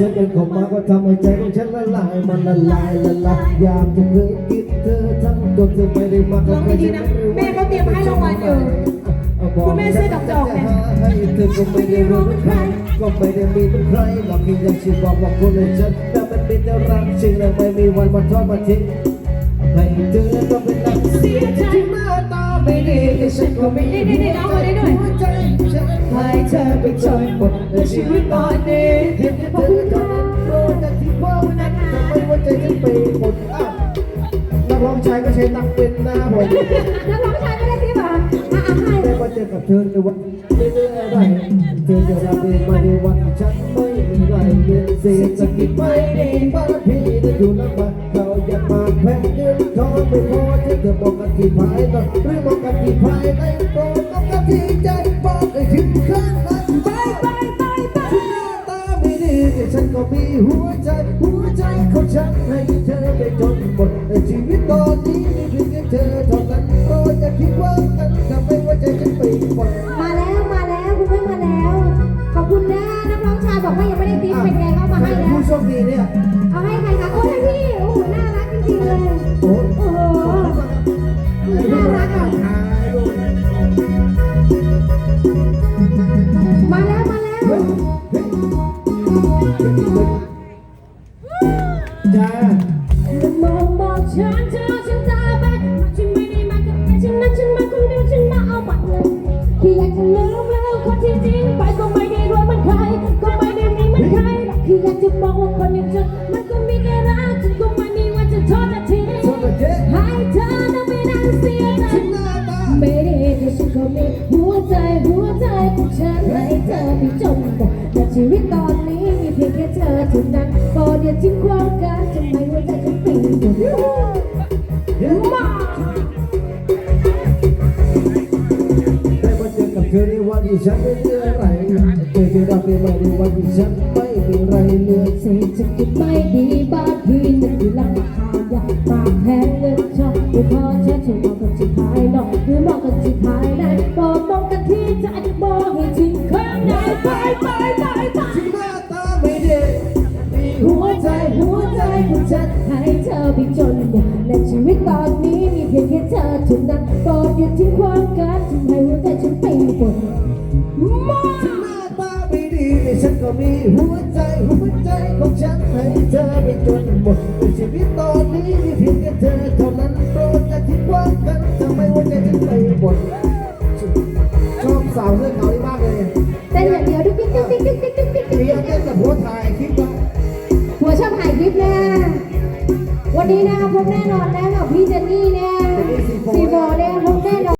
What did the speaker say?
ทำให้ใจของฉันละลายมันละลายละลายยามจะเคยคิดเธอทั้งตัวเธอไม่ได้มาร้องดีนะแม่เขาเตรียมให้รางวัลอยู่ คุณแม่ซื้อดอกจอกไหมให้เธอก็ไม่ได้รู้เป็นใครก็ไม่ได้มีเป็นใครหรอกที่ยังชิบอกว่าคนในฉันแต่มันมีแต่รักจริงและไม่มีวันมาทอดมาทิ้งให้เธอก็เป็นนักเสียใจที่หน้าตาไม่ดีแต่ฉันก็ไม่ได้นี่ๆๆเอามาได้ด้วย หัวใจฉันให้เธอไปจนหมดในชีวิตตอนนี้ ไปหมดอ้าวนักร้องชายก็ใช้ตักเป็นหน้าผมนักร้องชายไม่ได้ที่ป่ะอะให้ได้มาเจอกับเธอในวันเรื่องอะไรเธอจะรับเองมาในวันฉันไม่มีไรเงินเศรษฐกิจไม่ดีบ้านพี่ได้อยู่ลำบากเขาอยากมาแพ้เงินทองไม่พอที่เธอบอกกันที่ภายนอหรือบอกกันที่ภายในโปรดบอกกันที่ใจบอกให้ถึงข้างนั้นไปไปไปไปหน้าตาไม่ดีแต่ฉันก็มีหัวใจ เธอได้จนหมดในชีวิตตอนนี้มีเพียงแค่เธอเท่านั้นโปรดอย่าคิดว่ากันทำให้หัวใจฉันไปหมดมาแล้วมาแล้วคุณแม่มาแล้ว ขอบคุณนะนักร้องชายบอกว่ายังไม่ได้ติ๊บเป็นไงเขามาให้แล้วผู้โชคดีเนี่ยเอาให้ใครคะโอ้ยพี่โอ้โหน่ารักจริงๆเลยโอ้โอ้โหน่ารักอะมาแล้วมาแล้วจ้ามองบอก ฉันเธอฉันตาไปฉันไม่ได้มากับใครฉันนั้นฉันมาคนเดียวฉันมาเอาบัตรเลยที่อยากจะลืมแล้วคนที่จริงไปก็ไม่ได้รวยเหมือนใครก็ไม่ได้มีเหมือนใครหรอกคือยากจะบอกว่าคนอย่างฉันมันก็มีแค่รักฉันก็ไม่มีวันจะทอดทิ้งให้เธอต้องไปนั่งเสียใจหน้าตาไม่ได้แต่ฉันก็มีหัวใจหัวใจของฉันให้เธอไปจนหมแต่ชีวิตตอนนี้มีเพียงแค่เธอเท่านั้น เกิจิ้งความรันจะไม่ว่าจะจะเป็นมาได้มาเจอกับเธอในวันที่ฉันไม่เหนื่อไรเจอเธอรักในวันที่ฉันไม่มีไรเหลือใจจะเก็บไม่ดีบาดดีจะอยู่หลัง หัวใจของฉันให้เธอไปจนหมดและชีวิตตอนนี้มีเพียงแค่เธอเท่านั้นโปรดหยุดทิ้งความกันทำให้หัวใจฉันไปหมดถ้าตาไม่ดีแต่ฉันก็มีหัวใจหัวใจของฉันให้เธอไปจนหมดในชีวิตตอนนี้มีเพียงแค่เธอเท่านั้นโปรดอย่าทิ้งความกันทำให้หัวใจฉันไปหมดชอบสาวเสื้อขาวนี่มากเลยเต้นอย่างเดียวดิ๊กดึ๊กดึ๊กดึ๊กดึ๊กดึ๊กดึ๊กเต้นกับหัวถ่ายคิดว่า วันนี้นะคะพบแน่นอนนะกับพี่เจนนี่เนี่ยซีโบเนี่ยพบ